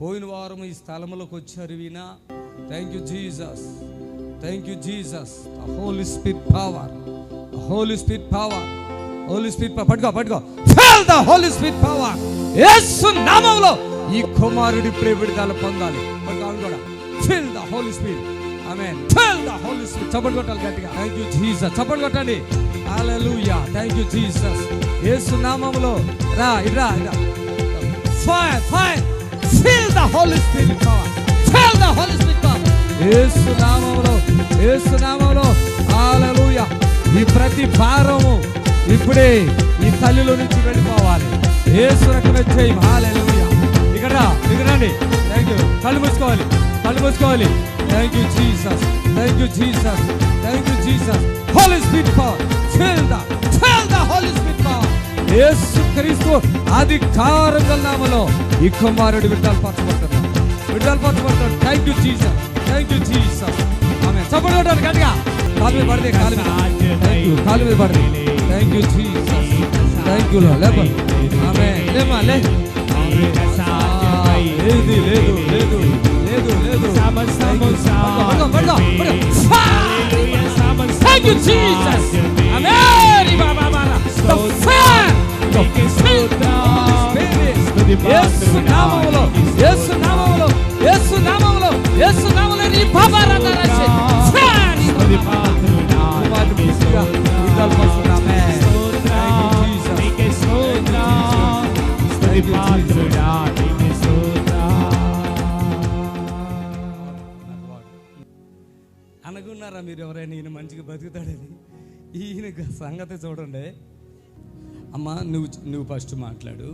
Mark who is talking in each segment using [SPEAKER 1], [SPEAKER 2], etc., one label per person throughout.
[SPEAKER 1] పోయిన వారం ఈ స్థలములోకి వచ్చారు వినా thank you Jesus thank you Jesus Holy Spirit power Holy Spirit power Holy Spirit పట్టుకో పట్టుకో. Fill the Holy Spirit power Yesu నామములో ఈ కుమారుడి ఇప్పుడే పొందాలి. పట్టుకోవాలి కూడా. ఫిల్ ద హోలీ స్పిరిట్ ఆమె ఫిల్ ద హోలీ స్పిరిట్ చప్పట్లు కొట్టాలి గట్టిగా. థ్యాంక్ యూ జీసస్ చప్పట్లు కొట్టండి. Hallelujah thank you Jesus Yesu నామములో రా ఇరా ఇరా fire fire Fill the Holy Spirit power Fill the Holy Spirit power Yesu నామములో యేసు నామములో హల్లెలూయ ఈ ప్రతి భారము ఇప్పుడే ఈ తల్లిలో నుంచి వెళ్ళిపోవాలి. యేసు రకమే చేయి హల్లెలూయ ఇక్కడ రా, ఇక్కడ రండి. థ్యాంక్ యూ కళ్ళు మూసుకోవాలి. కళ్ళు మూసుకోవాలి. Thank you Jesus thank you Jesus thank you Jesus Holy Spirit power fill the Yesu Kristu అధికారం గల నామలో ఈ కుమారుడు విడుదల పరచబడుతున్నాడు విడుదల పరచబడుతున్నాడు thank you Jesus thank you Jesus ఆమె కొట్టాలి గట్టిగా. కాలు మీద పడితే కాలు మీద. థ్యాంక్ యూ కాలు మీద పడితే. Thank you Jesus thank you లేప ఆమె లేమా లే. లేదు లేదు లేదు లేదు లేదు. పడుకో, పడుకో, పడుకో. Thank you, యేసు నామములో యేసు నామములో యేసు నామములో యేసు నామములో నీ. అనుకున్నారా మీరు ఎవరైనా ఈయన మంచిగా బతుకుతాడని? ఈయన సంగతి చూడండి. అమ్మా నువ్వు నువ్వు ఫస్ట్ మాట్లాడు.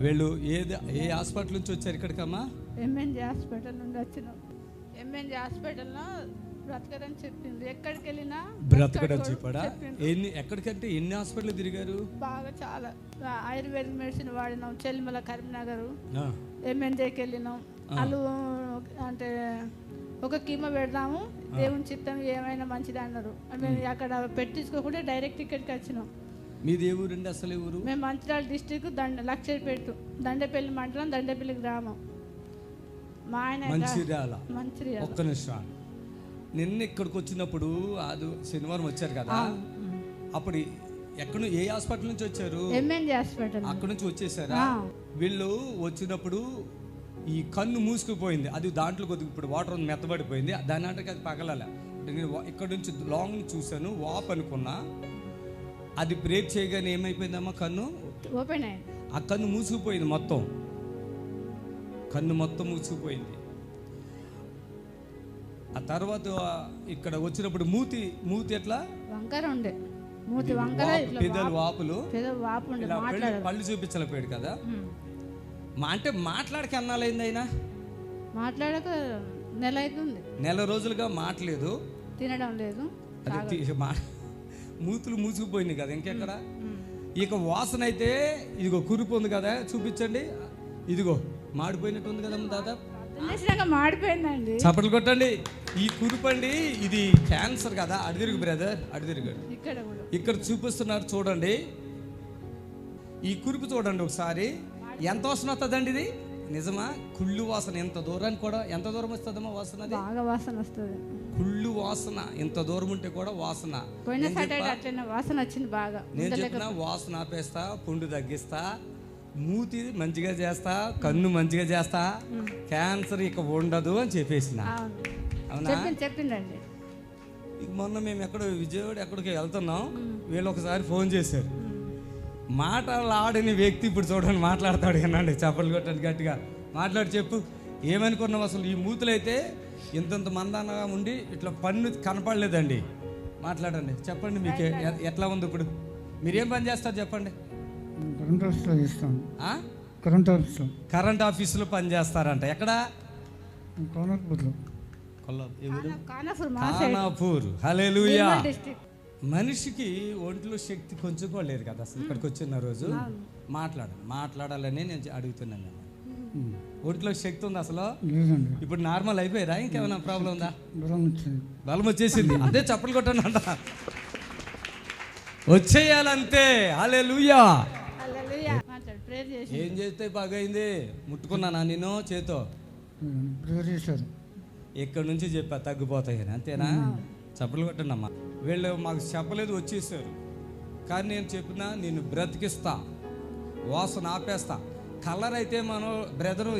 [SPEAKER 1] వీళ్ళు ఏది ఏ హాస్పిటల్ నుంచి వచ్చారు ఇక్కడికమ్మా?
[SPEAKER 2] ఎంఎన్జి హాస్పిటల్ నుండి వచ్చినాం. ఎంఎన్జి హాస్పిటల్లో బ్రతకదని చెప్పింది ఎక్కడికి వెళ్ళినా
[SPEAKER 1] బ్రతకడం
[SPEAKER 2] బ్రతకడు
[SPEAKER 1] చెప్పాడా. ఎన్ని ఎక్కడికంటే ఎన్ని హాస్పిటల్ తిరిగారు?
[SPEAKER 2] బాగా చాలా. ఆయుర్వేద మెడిసిన్ వాడినాం. చెల్లిమల కరీంనగర్
[SPEAKER 1] ఆ,
[SPEAKER 2] ఎంఎన్జేకి వెళ్ళినాం. వాళ్ళు అంటే ఒక కీమ పెడదాము. దేవుని చిత్తం ఏమైనా మంచిది అన్నారు. మేము అక్కడ పెట్టించుకోకుండా డైరెక్ట్ ఇక్కడికి వచ్చినాం.
[SPEAKER 1] మీది ఏ ఊరండి అసలు ఊరు?
[SPEAKER 2] మేము మంచిర్యాల డిస్టిక్ దండ లక్షపేట దండపల్లి మండలం దండపల్లి గ్రామం. మా ఆయన
[SPEAKER 1] మంచిర్యాల.
[SPEAKER 2] మంచిర్యాల.
[SPEAKER 1] ఒక్క నిమిషం నిన్న ఇక్కడికి వచ్చినప్పుడు అది శనివారం వచ్చారు కదా? అప్పుడు ఎక్కడ ఏ హాస్పిటల్ నుంచి వచ్చారు?
[SPEAKER 2] MNG hospital.
[SPEAKER 1] అక్కడ నుంచి వచ్చేసారా. వీళ్ళు వచ్చినప్పుడు ఈ కన్ను మూసుకుపోయింది. అది దాంట్లో కొద్దిగా ఇప్పుడు వాటర్ మెత్తబడిపోయింది. దాని అంటే అది పగలాల. నేను ఇక్కడ నుంచి లాంగ్ చూశాను వాప్ అనుకున్నా. అది బ్రేక్ చేయగానే ఏమైపోయిందమ్మా కన్ను?
[SPEAKER 2] ఓపెన్ అయింది.
[SPEAKER 1] ఆ కన్ను మూసుకుపోయింది మొత్తం. కన్ను మొత్తం మూసుకుపోయింది. ఆ తర్వాత ఇక్కడ వచ్చినప్పుడు మూతి మూతి ఎట్లా?
[SPEAKER 2] వంకర ఉండే. మూతి వంకర
[SPEAKER 1] పెదలు వాపులు.
[SPEAKER 2] వాపు
[SPEAKER 1] పెళ్ళి- చూపించలేకపోయాడు కదా. మా అంటే మాట్లాడక అన్నాలైంది అయినా?
[SPEAKER 2] మాట్లాడక నెల అవుతుంది
[SPEAKER 1] నెల రోజులుగా మాట్లేదు
[SPEAKER 2] తినడం లేదు.
[SPEAKER 1] మూతులు మూసుకుపోయింది కదా ఇంకెక్కడ. ఇక వాసన అయితే ఇదిగో కురుపు ఉంది కదా చూపించండి. ఇదిగో మాడిపోయినట్టు ఉంది కదమ్మా దాదాపు
[SPEAKER 2] తినేసినాక మాడిపోయిందండి.
[SPEAKER 1] చప్పట్లు కొట్టండి. ఈ కురుపు అండి ఇది క్యాన్సర్ కదా. అడిదిరుగు బ్రదర్ అడిదిరుగు
[SPEAKER 2] ఇక్కడ కూడా.
[SPEAKER 1] ఇక్కడ చూపిస్తున్నారు చూడండి. ఈ కురుపు చూడండి ఒకసారి. ఎంత వాసన వస్తుందండి ఇది? నిజమా? కుళ్ళు వాసన ఎంత దూరానికి కూడా ఎంత దూరం వస్తుందమ్మా వాసన
[SPEAKER 2] బాగా వాసన వస్తుంది.
[SPEAKER 1] కుళ్ళు వాసన ఇంత దూరం ఉంటే కూడా వాసన.
[SPEAKER 2] పోయిన
[SPEAKER 1] నేను
[SPEAKER 2] సాటర్డే
[SPEAKER 1] చెప్పా-
[SPEAKER 2] అట్లనే వాసన వచ్చింది బాగా.
[SPEAKER 1] నేను చెప్పిన వాసన ఆపేస్తా పుండు తగ్గిస్తా మూతి మంచిగా చేస్తా కన్ను మంచిగా చేస్తా క్యాన్సర్ ఇక ఉండదు అని చెప్పేసిన.
[SPEAKER 2] అవును.
[SPEAKER 1] అవునా?
[SPEAKER 2] చెప్పింది చెప్పిందండి.
[SPEAKER 1] మొన్న మేము ఎక్కడో విజయవాడ ఎక్కడికి వెళ్తున్నాం. వీళ్ళు ఒకసారి ఫోన్ చేశారు. మాటలు ఆడని వ్యక్తి ఇప్పుడు చూడండి మాట్లాడతాడు వినండి చప్పట్లు కొట్టండి గట్టిగా. మాట్లాడి చెప్పు. ఏమనుకున్నావు అసలు? ఈ మూతులైతే ఇంతంత మందానగా ఉండి ఇట్లా పన్ను కనపడలేదండి. మాట్లాడండి. చెప్పండి మీకు. ఎ- ఎట్లా ఉంది ఇప్పుడు? మీరేం పని చేస్తారు చెప్పండి.
[SPEAKER 3] కరెంట్ ఆఫీస్లో చేస్తాను.
[SPEAKER 1] ఆ?
[SPEAKER 3] కరెంట్ ఆఫీస్లో.
[SPEAKER 1] కరెంట్ ఆఫీసులో పని చేస్తారంట. ఎక్కడ?
[SPEAKER 3] కోనర్పూర్లో
[SPEAKER 1] కొల్లా ఎవరు మనిషికి ఒంట్లో శక్తి కొంచెం కూడా లేదు కదా అసలు ఇక్కడికి వచ్చిన రోజు. మాట్లాడు మాట్లాడాలని నేను అడుగుతున్నాను నేను. ఒంట్లో శక్తి ఉంది అసలు? ఇప్పుడు నార్మల్ అయిపోయారా? ఇంకేమైనా ప్రాబ్లం ఉందా?
[SPEAKER 3] బలం
[SPEAKER 1] వచ్చేసింది. అదే చప్పలు కొట్టండి అంట వచ్చేయాలంతే
[SPEAKER 2] ప్రేయర్ చేసి.
[SPEAKER 1] ఏం చేస్తే బాగైంది? ముట్టుకున్నానా నేను చేతో? ఇక్కడ నుంచి చెప్పా? తగ్గిపోతాయని అంతేనా? చప్పలు కొట్టండి అమ్మా వీళ్ళు మాకు చెప్పలేదు వచ్చేసారు. కానీ నేను చెప్పినా నేను బ్రతికిస్తా వాసన ఆపేస్తా. కలర్ అయితే మనం బ్రదరు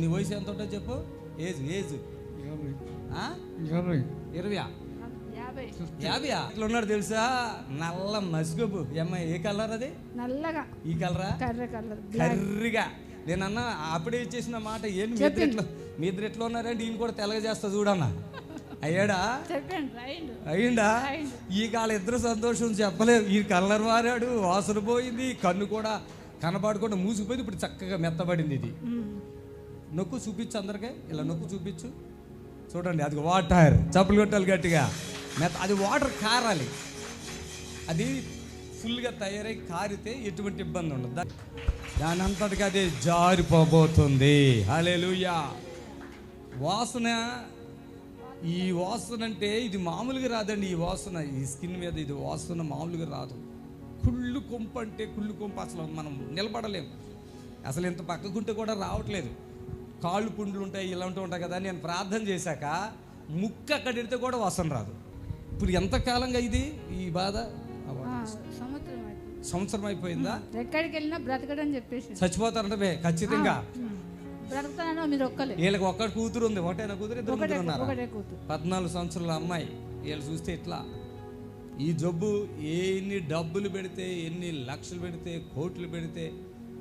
[SPEAKER 1] నీ వయసు ఎంత ఉంటుందో చెప్పు. Age age?
[SPEAKER 3] యాభై. యాభై.
[SPEAKER 1] ఇట్లా ఉన్నాడు తెలుసా? నల్ల మసిగబు. అమ్మాయి ఏ కలర్ అది?
[SPEAKER 2] నల్లగా.
[SPEAKER 1] ఈ కలరా?
[SPEAKER 2] కర్ర కలర్.
[SPEAKER 1] కర్రిగా. నేను అన్న అప్పుడే ఇచ్చేసిన మాట ఏంటి మీ ఇద్దరు ఎట్లా మీ ఇద్దరు ఎట్లా ఉన్నారంటే ఈయన కూడా తెల్లగా చేస్తా చూడన్నా. అయ్యాడా? అయ్యిందా ఈ కాల ఇద్దరు సంతోషం చెప్పలేదు. ఈ కలర్ మారాడు వాసన పోయింది కన్ను కూడా కనపడకుండా మూసిపోయింది ఇప్పుడు చక్కగా మెత్తబడింది ఇది. నొక్కు చూపించు అందరికీ. ఇలా నొక్కు చూపించు. చూడండి అది వాటర్ చప్పులు కొట్టాలి గట్టిగా. మెత్త అది వాటర్ కారాలి. అది ఫుల్గా తయారై కారితే ఎటువంటి ఇబ్బంది ఉండదు. దాని అంతటికి అది జారిపోబోతుంది. హల్లెలూయా. వాసన ఈ వాసన అంటే ఇది మామూలుగా రాదండి ఈ వాసన. ఈ స్కిన్ మీద ఇది వాసన మామూలుగా రాదు. కుళ్ళు కొంప అంటే కుళ్ళు కొంప అసలు మనం నిలబడలేం. అసలు ఇంత పక్కకుంటే కూడా రావట్లేదు. కాళ్ళు పుండ్లు ఉంటాయి ఇలాంటివి ఉంటాయి కదా నేను ప్రార్థన చేశాక ముక్క అక్కడ ఎడితే కూడా వాసన రాదు. ఇప్పుడు ఎంతకాలంగా ఇది ఈ బాధ?
[SPEAKER 2] సంవత్సరం అయిపోయింది. ఎక్కడికి వెళ్ళినా బ్రతకడని చెప్పేసి
[SPEAKER 1] చచ్చిపోతారంటే ఖచ్చితంగా.
[SPEAKER 2] బ్రతుకుతానో మీరు ఒక్కలే.
[SPEAKER 1] వీళ్ళకి ఒక్కటి కూతురు ఉంది ఒకటైనా కూతురు ఇద్దరు
[SPEAKER 2] ఒకటే
[SPEAKER 1] ఉన్నారా
[SPEAKER 2] ఒకటే కూతురు.
[SPEAKER 1] పద్నాలుగు సంవత్సరాల అమ్మాయి వీళ్ళు చూస్తే ఇట్లా. ఈ జబ్బు ఎన్ని డబ్బులు పెడితే ఎన్ని లక్షలు పెడితే కోట్లు పెడితే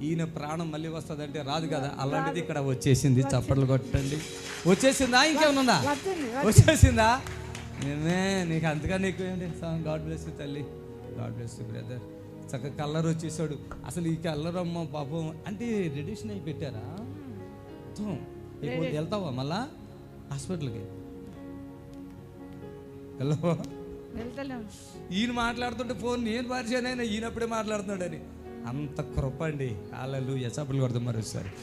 [SPEAKER 1] ఈయన ప్రాణం మళ్ళీ వస్తుందంటే రాదు కదా? అలాంటిది ఇక్కడ వచ్చేసింది చప్పట్లు కొట్టండి. వచ్చేసిందా? ఇంకేమన్నా వచ్చేసిందా నేనే నీకు అంతగా నీకు ఏంటి? గాడ్ బ్లెస్ తల్లి. God bless brother. చక్కగా కలర్ వచ్చేసాడు. అసలు ఈ కలర్ అమ్మ పాపం అంటే రెడ్యూషన్ అయి పెట్టారా తో, ఇప్పుడు వెళ్తావా మళ్ళా? హాస్పిటల్కి.
[SPEAKER 2] వెళ్తలేము
[SPEAKER 1] ఈయన మాట్లాడుతుంటే ఫోన్ నేను పరిచయనైనా ఈయనప్పుడే మాట్లాడుతున్నాడని. అంత కృప అండి. అలలు ఎసపలు కొడతాం మరోసారి.